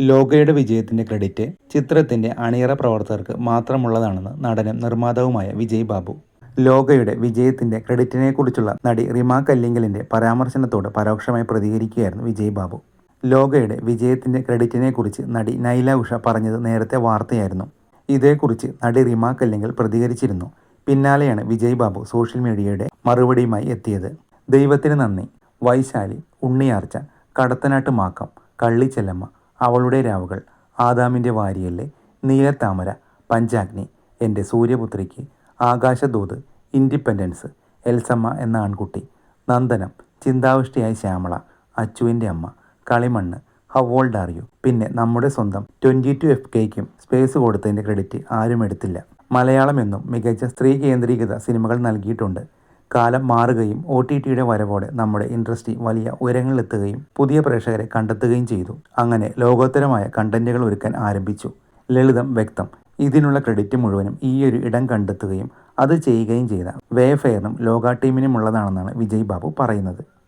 ലോകയുടെ വിജയത്തിന്റെ ക്രെഡിറ്റ് ചിത്രത്തിന്റെ അണിയറ പ്രവർത്തകർക്ക് മാത്രമുള്ളതാണെന്ന് നടനും നിർമ്മാതാവുമായ വിജയ് ബാബു. ലോകയുടെ വിജയത്തിന്റെ ക്രെഡിറ്റിനെക്കുറിച്ചുള്ള നടി റിമ കല്ലിങ്കലിന്റെ പരാമർശനത്തോട് പരോക്ഷമായി പ്രതികരിക്കുകയായിരുന്നു വിജയ് ബാബു. ലോകയുടെ വിജയത്തിന്റെ ക്രെഡിറ്റിനെക്കുറിച്ച് നടി നൈല ഉഷ പറഞ്ഞത് നേരത്തെ വാർത്തയായിരുന്നു. ഇതേക്കുറിച്ച് നടി റിമ കല്ലിങ്കൽ പ്രതികരിച്ചിരുന്നു. പിന്നാലെയാണ് വിജയ് ബാബു സോഷ്യൽ മീഡിയയുടെ മറുപടിയുമായി എത്തിയത്. ദൈവത്തിന് നന്ദി. വൈശാലി ഉണ്ണിയാർച്ച കടത്തനാട്ട് മാക്കം കള്ളിച്ചെല്ലമ്മ അവളുടെ രാവുകൾ ആദാമിന്റെ വാരിയല്ലേ നീലത്താമര പഞ്ചാഗ്നി എന്റെ സൂര്യപുത്രിക്ക് ആകാശദൂത് ഇൻഡിപെൻഡൻസ് എൽസമ്മ എന്ന ആൺകുട്ടി നന്ദനം ചിന്താവിഷ്ടിയായ ശ്യാമള അച്ചുവിന്റെ അമ്മ കളിമണ്ണ് ഹൗ ഓൾഡ് ആർ യു? പിന്നെ നമ്മുടെ സ്വന്തം ട്വന്റി ടു എഫ് കെയ്ക്കും സ്പേസ് കൊടുത്തതിന്റെ ക്രെഡിറ്റ് ആരും എടുത്തില്ല. മലയാളം എന്നും മികച്ച സ്ത്രീ കേന്ദ്രീകൃത സിനിമകൾ നൽകിയിട്ടുണ്ട്. കാലം മാറുകയും ഒ ടി ടിയുടെ വരവോടെ നമ്മുടെ ഇൻഡസ്ട്രി വലിയ ഉയരങ്ങളിലെത്തുകയും പുതിയ പ്രേക്ഷകരെ കണ്ടെത്തുകയും ചെയ്തു. അങ്ങനെ ലോകോത്തരമായ കണ്ടന്റുകൾ ഒരുക്കാൻ ആരംഭിച്ചു. ലളിതം വ്യക്തം. ഇതിനുള്ള ക്രെഡിറ്റ് മുഴുവനും ഈയൊരു ഇടം കണ്ടെത്തുകയും അത് ചെയ്യുകയും ചെയ്ത വേഫെയറിനും ലോക ടീമിനുമുള്ളതാണെന്നാണ് വിജയ് ബാബു പറയുന്നത്.